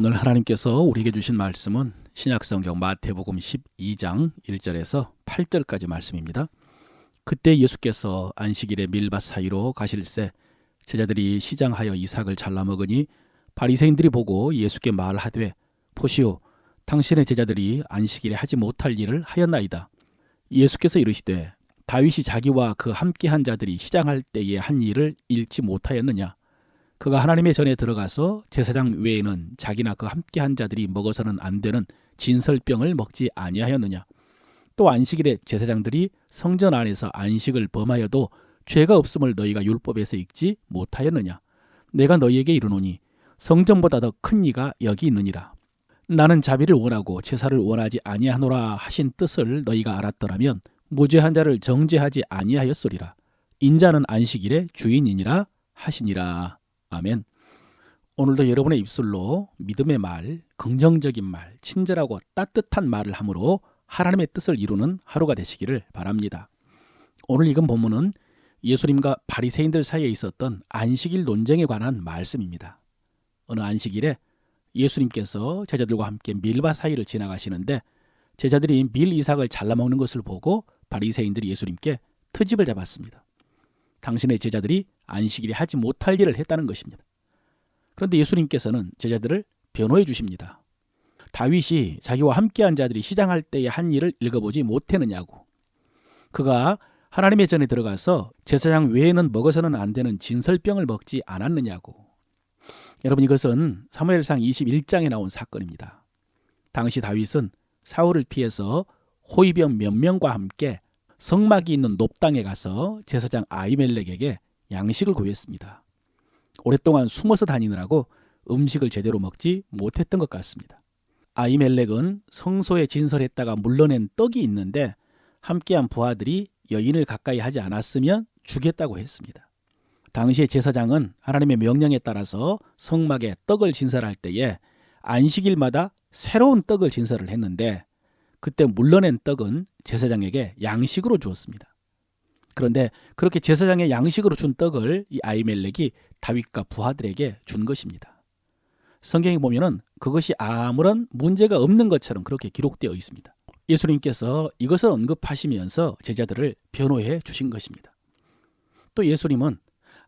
오늘 하나님께서 우리에게 주신 말씀은 신약성경 마태복음 12장 1절에서 8절까지 말씀입니다. 그때 예수께서 안식일에 밀밭 사이로 가실새 제자들이 시장하여 이삭을 잘라 먹으니 바리새인들이 보고 예수께 말하되 보시오 당신의 제자들이 안식일에 하지 못할 일을 하였나이다. 예수께서 이르시되 다윗이 자기와 그 함께한 자들이 시장할 때에 한 일을 잃지 못하였느냐 그가 하나님의 전에 들어가서 제사장 외에는 자기나 그 함께한 자들이 먹어서는 안 되는 진설병을 먹지 아니하였느냐? 또 안식일에 제사장들이 성전 안에서 안식을 범하여도 죄가 없음을 너희가 율법에서 읽지 못하였느냐? 내가 너희에게 이르노니 성전보다 더 큰 이가 여기 있느니라. 나는 자비를 원하고 제사를 원하지 아니하노라 하신 뜻을 너희가 알았더라면 무죄한 자를 정죄하지 아니하였으리라. 인자는 안식일의 주인이니라 하시니라 아멘. 오늘도 여러분의 입술로 믿음의 말, 긍정적인 말, 친절하고 따뜻한 말을 함으로 하나님의 뜻을 이루는 하루가 되시기를 바랍니다. 오늘 읽은 본문은 예수님과 바리새인들 사이에 있었던 안식일 논쟁에 관한 말씀입니다. 어느 안식일에 예수님께서 제자들과 함께 밀밭 사이를 지나가시는데 제자들이 밀 이삭을 잘라 먹는 것을 보고 바리새인들이 예수님께 트집을 잡았습니다. 당신의 제자들이 안식일에 하지 못할 일을 했다는 것입니다. 그런데 예수님께서는 제자들을 변호해 주십니다. 다윗이 자기와 함께한 자들이 시장할 때의 한 일을 읽어보지 못했느냐고. 그가 하나님의 전에 들어가서 제사장 외에는 먹어서는 안 되는 진설병을 먹지 않았느냐고. 여러분 이것은 사무엘상 21장에 나온 사건입니다. 당시 다윗은 사울을 피해서 호위병 몇 명과 함께 성막이 있는 높당에 가서 제사장 아이멜렉에게 양식을 구했습니다. 오랫동안 숨어서 다니느라고 음식을 제대로 먹지 못했던 것 같습니다. 아이멜렉은 성소에 진설했다가 물러낸 떡이 있는데 함께한 부하들이 여인을 가까이 하지 않았으면 주겠다고 했습니다. 당시에 제사장은 하나님의 명령에 따라서 성막에 떡을 진설할 때에 안식일마다 새로운 떡을 진설을 했는데 그때 물러낸 떡은 제사장에게 양식으로 주었습니다. 그런데 그렇게 제사장의 양식으로 준 떡을 이 아이멜렉이 다윗과 부하들에게 준 것입니다. 성경에 보면은 그것이 아무런 문제가 없는 것처럼 그렇게 기록되어 있습니다. 예수님께서 이것을 언급하시면서 제자들을 변호해 주신 것입니다. 또 예수님은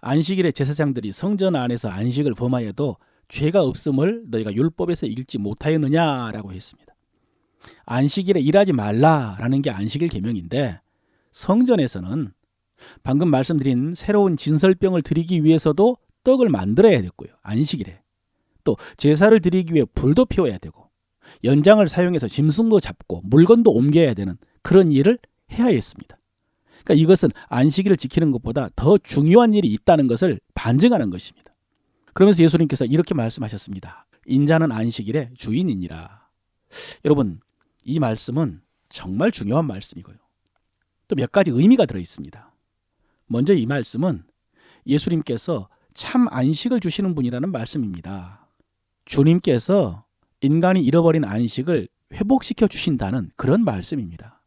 안식일에 제사장들이 성전 안에서 안식을 범하여도 죄가 없음을 너희가 율법에서 읽지 못하였느냐라고 했습니다. 안식일에 일하지 말라라는 게 안식일 계명인데 성전에서는 방금 말씀드린 새로운 진설병을 드리기 위해서도 떡을 만들어야 됐고요. 안식일에. 또 제사를 드리기 위해 불도 피워야 되고 연장을 사용해서 짐승도 잡고 물건도 옮겨야 되는 그런 일을 해야 했습니다. 그러니까 이것은 안식일을 지키는 것보다 더 중요한 일이 있다는 것을 반증하는 것입니다. 그러면서 예수님께서 이렇게 말씀하셨습니다. 인자는 안식일의 주인이니라. 여러분, 이 말씀은 정말 중요한 말씀이고요. 또 몇 가지 의미가 들어 있습니다. 먼저 이 말씀은 예수님께서 참 안식을 주시는 분이라는 말씀입니다. 주님께서 인간이 잃어버린 안식을 회복시켜 주신다는 그런 말씀입니다.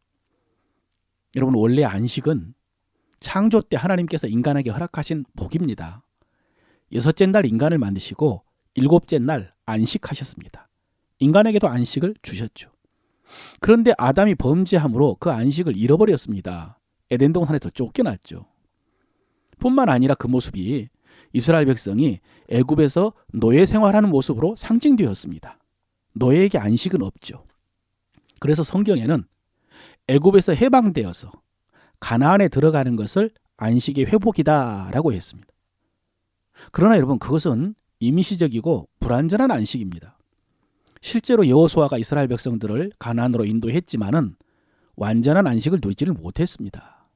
여러분, 원래 안식은 창조 때 하나님께서 인간에게 허락하신 복입니다. 여섯째 날 인간을 만드시고 일곱째 날 안식하셨습니다. 인간에게도 안식을 주셨죠. 그런데 아담이 범죄함으로 그 안식을 잃어버렸습니다. 에덴 동산에서 쫓겨났죠. 뿐만 아니라 그 모습이 이스라엘 백성이 애굽에서 노예 생활하는 모습으로 상징되었습니다. 노예에게 안식은 없죠. 그래서 성경에는 애굽에서 해방되어서 가나안에 들어가는 것을 안식의 회복이다라고 했습니다. 그러나 여러분 그것은 임시적이고 불완전한 안식입니다. 실제로 여호수아가 이스라엘 백성들을 가나안으로 인도했지만은 완전한 안식을 누리지를 못했습니다.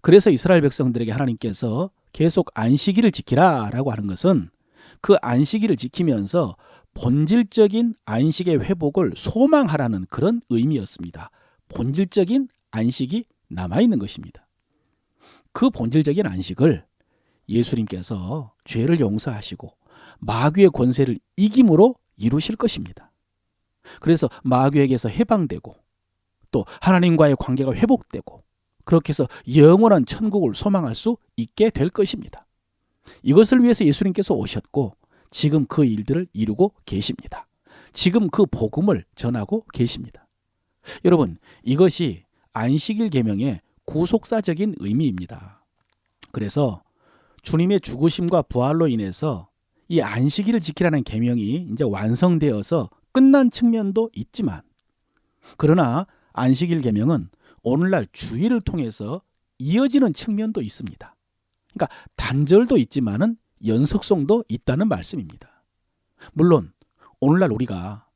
그래서 이스라엘 백성들에게 하나님께서 계속 안식일을 지키라라고 하는 것은 그 안식일을 지키면서 본질적인 안식의 회복을 소망하라는 그런 의미였습니다. 본질적인 안식이 남아 있는 것입니다. 그 본질적인 안식을 예수님께서 죄를 용서하시고 마귀의 권세를 이김으로 이루실 것입니다. 그래서 마귀에게서 해방되고 또 하나님과의 관계가 회복되고 그렇게 해서 영원한 천국을 소망할 수 있게 될 것입니다. 이것을 위해서 예수님께서 오셨고 지금 그 일들을 이루고 계십니다. 지금 그 복음을 전하고 계십니다. 여러분, 이것이 안식일 계명의 구속사적인 의미입니다. 그래서 주님의 죽으심과 부활로 인해서 이 안식일을 지키라는 계명이 이제 완성되어서 끝난 측면도 있지만 그러나 안식일 계명은 오늘날 주일을 통해서 이어지는 측면도 있습니다. 그러니까 단절도 있지만은 연속성도 있다는 말씀입니다. 물론 오늘날 우리가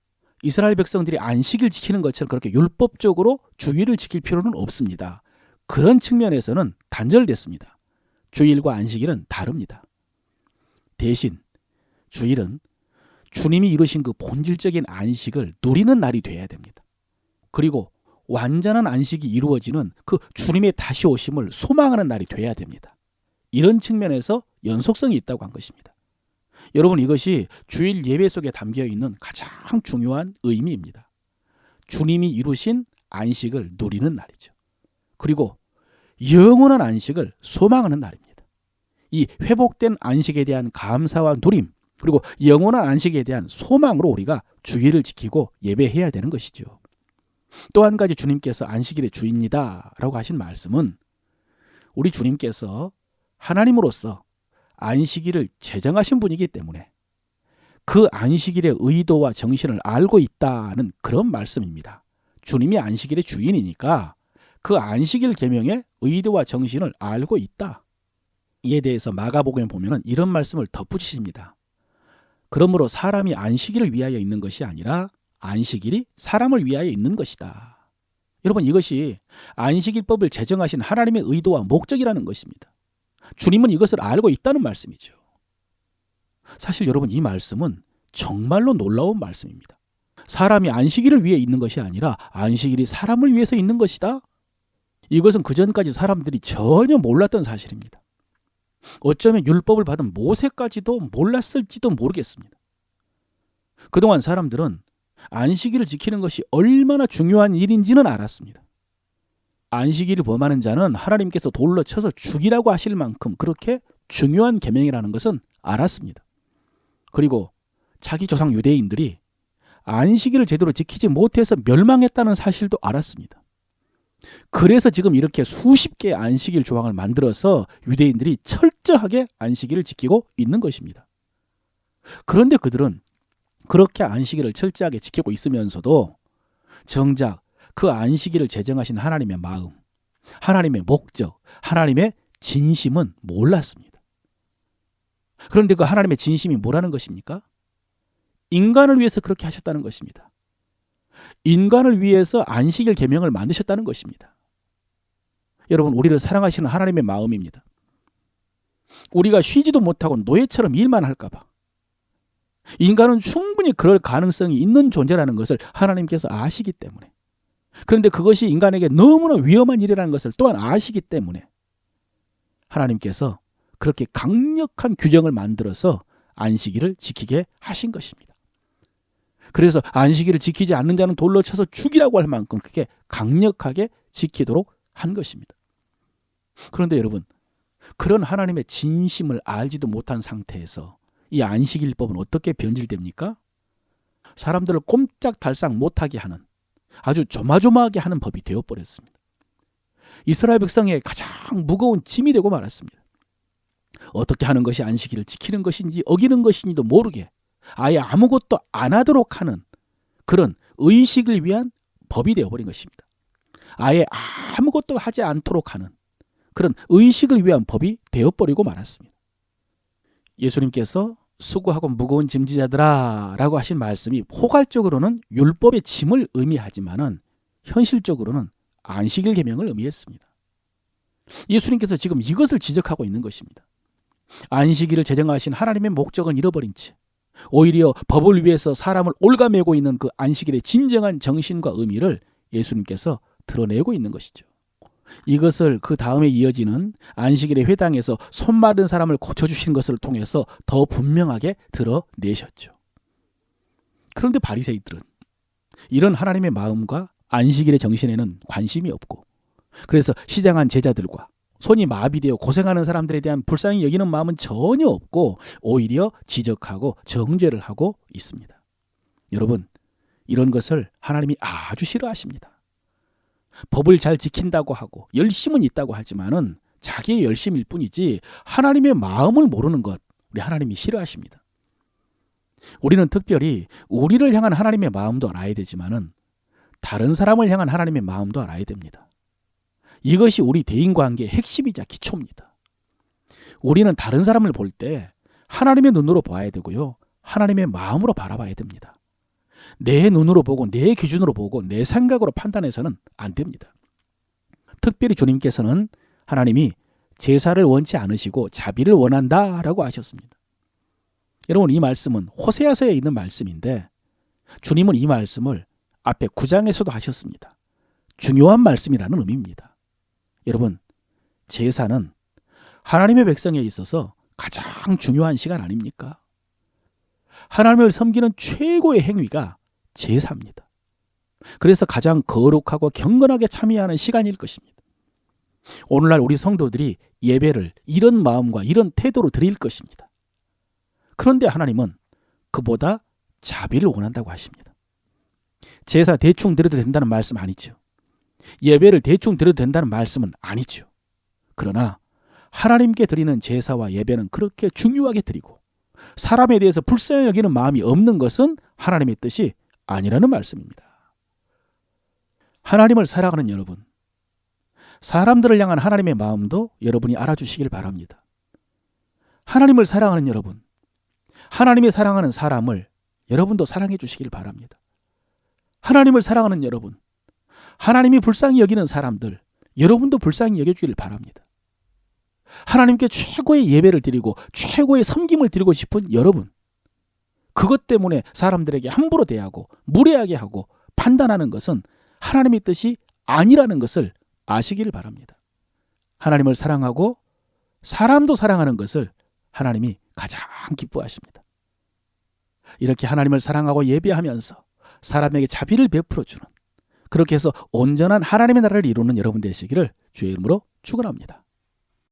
이스라엘 백성들이 안식일 지키는 것처럼 그렇게 율법적으로 주일을 지킬 필요는 없습니다. 그런 측면에서는 단절됐습니다. 주일과 안식일은 다릅니다. 대신 주일은 주님이 이루신 그 본질적인 안식을 누리는 날이 돼야 됩니다. 그리고 완전한 안식이 이루어지는 그 주님의 다시 오심을 소망하는 날이 돼야 됩니다. 이런 측면에서 연속성이 있다고 한 것입니다. 여러분 이것이 주일 예배 속에 담겨 있는 가장 중요한 의미입니다. 주님이 이루신 안식을 누리는 날이죠. 그리고 영원한 안식을 소망하는 날입니다. 이 회복된 안식에 대한 감사와 누림, 그리고 영원한 안식에 대한 소망으로 우리가 주일을 지키고 예배해야 되는 것이죠. 또 한 가지 주님께서 안식일의 주인이다 라고 하신 말씀은 우리 주님께서 하나님으로서 안식일을 제정하신 분이기 때문에 그 안식일의 의도와 정신을 알고 있다는 그런 말씀입니다. 주님이 안식일의 주인이니까 그 안식일 계명의 의도와 정신을 알고 있다. 이에 대해서 마가복음에 보면은 이런 말씀을 덧붙이십니다. 그러므로 사람이 안식일을 위하여 있는 것이 아니라 안식일이 사람을 위하여 있는 것이다. 여러분 이것이 안식일법을 제정하신 하나님의 의도와 목적이라는 것입니다. 주님은 이것을 알고 있다는 말씀이죠. 사실 여러분 이 말씀은 정말로 놀라운 말씀입니다. 사람이 안식일을 위해 있는 것이 아니라 안식일이 사람을 위해서 있는 것이다. 이것은 그전까지 사람들이 전혀 몰랐던 사실입니다. 어쩌면 율법을 받은 모세까지도 몰랐을지도 모르겠습니다. 그동안 사람들은 안식일을 지키는 것이 얼마나 중요한 일인지는 알았습니다. 안식일을 범하는 자는 하나님께서 돌로 쳐서 죽이라고 하실 만큼 그렇게 중요한 계명이라는 것은 알았습니다. 그리고 자기 조상 유대인들이 안식일을 제대로 지키지 못해서 멸망했다는 사실도 알았습니다. 그래서 지금 이렇게 수십 개의 안식일 조항을 만들어서 유대인들이 철저하게 안식일을 지키고 있는 것입니다. 그런데 그들은 그렇게 안식일을 철저하게 지키고 있으면서도 정작 그 안식일을 제정하신 하나님의 마음, 하나님의 목적, 하나님의 진심은 몰랐습니다. 그런데 그 하나님의 진심이 뭐라는 것입니까? 인간을 위해서 그렇게 하셨다는 것입니다. 인간을 위해서 안식일 계명을 만드셨다는 것입니다. 여러분 우리를 사랑하시는 하나님의 마음입니다. 우리가 쉬지도 못하고 노예처럼 일만 할까봐. 인간은 충분히 그럴 가능성이 있는 존재라는 것을 하나님께서 아시기 때문에. 그런데 그것이 인간에게 너무나 위험한 일이라는 것을 또한 아시기 때문에 하나님께서 그렇게 강력한 규정을 만들어서 안식일을 지키게 하신 것입니다. 그래서 안식일을 지키지 않는 자는 돌로 쳐서 죽이라고 할 만큼 그렇게 강력하게 지키도록 한 것입니다. 그런데 여러분, 그런 하나님의 진심을 알지도 못한 상태에서 이 안식일법은 어떻게 변질됩니까? 사람들을 꼼짝달싹 못하게 하는 아주 조마조마하게 하는 법이 되어버렸습니다. 이스라엘 백성의 가장 무거운 짐이 되고 말았습니다. 어떻게 하는 것이 안식일을 지키는 것인지 어기는 것인지도 모르게 아예 아무것도 안 하도록 하는 그런 의식을 위한 법이 되어버린 것입니다. 아예 아무것도 하지 않도록 하는 그런 의식을 위한 법이 되어버리고 말았습니다. 예수님께서 수고하고 무거운 짐지자들아 라고 하신 말씀이 포괄적으로는 율법의 짐을 의미하지만은 현실적으로는 안식일 계명을 의미했습니다. 예수님께서 지금 이것을 지적하고 있는 것입니다. 안식일을 제정하신 하나님의 목적을 잃어버린 채 오히려 법을 위해서 사람을 올가매고 있는 그 안식일의 진정한 정신과 의미를 예수님께서 드러내고 있는 것이죠. 이것을 그 다음에 이어지는 안식일의 회당에서 손 마른 사람을 고쳐주신 것을 통해서 더 분명하게 드러내셨죠. 그런데 바리새이들은 이런 하나님의 마음과 안식일의 정신에는 관심이 없고 그래서 시장한 제자들과 손이 마비되어 고생하는 사람들에 대한 불쌍히 여기는 마음은 전혀 없고 오히려 지적하고 정죄를 하고 있습니다. 여러분, 이런 것을 하나님이 아주 싫어하십니다. 법을 잘 지킨다고 하고 열심은 있다고 하지만은 자기의 열심일 뿐이지 하나님의 마음을 모르는 것 우리 하나님이 싫어하십니다. 우리는 특별히 우리를 향한 하나님의 마음도 알아야 되지만은 다른 사람을 향한 하나님의 마음도 알아야 됩니다. 이것이 우리 대인 관계의 핵심이자 기초입니다. 우리는 다른 사람을 볼 때 하나님의 눈으로 봐야 되고요. 하나님의 마음으로 바라봐야 됩니다. 내 눈으로 보고 내 기준으로 보고 내 생각으로 판단해서는 안 됩니다. 특별히 주님께서는 하나님이 제사를 원치 않으시고 자비를 원한다라고 하셨습니다. 여러분 이 말씀은 호세아서에 있는 말씀인데 주님은 이 말씀을 앞에 9장에서도 하셨습니다. 중요한 말씀이라는 의미입니다. 여러분 제사는 하나님의 백성에 있어서 가장 중요한 시간 아닙니까? 하나님을 섬기는 최고의 행위가 제사입니다. 그래서 가장 거룩하고 경건하게 참여하는 시간일 것입니다. 오늘날 우리 성도들이 예배를 이런 마음과 이런 태도로 드릴 것입니다. 그런데 하나님은 그보다 자비를 원한다고 하십니다. 제사 대충 드려도 된다는 말씀 아니죠. 예배를 대충 드려도 된다는 말씀은 아니죠. 그러나 하나님께 드리는 제사와 예배는 그렇게 중요하게 드리고 사람에 대해서 불쌍히 여기는 마음이 없는 것은 하나님의 뜻이 아니라는 말씀입니다. 하나님을 사랑하는 여러분, 사람들을 향한 하나님의 마음도 여러분이 알아주시길 바랍니다. 하나님을 사랑하는 여러분, 하나님이 사랑하는 사람을 여러분도 사랑해 주시길 바랍니다. 하나님을 사랑하는 여러분, 하나님이 불쌍히 여기는 사람들, 여러분도 불쌍히 여겨주길 바랍니다. 하나님께 최고의 예배를 드리고 최고의 섬김을 드리고 싶은 여러분, 그것 때문에 사람들에게 함부로 대하고 무례하게 하고 판단하는 것은 하나님의 뜻이 아니라는 것을 아시길 바랍니다. 하나님을 사랑하고 사람도 사랑하는 것을 하나님이 가장 기뻐하십니다. 이렇게 하나님을 사랑하고 예배하면서 사람에게 자비를 베풀어 주는 그렇게 해서 온전한 하나님의 나라를 이루는 여러분 되시기를 주의 이름으로 축원합니다.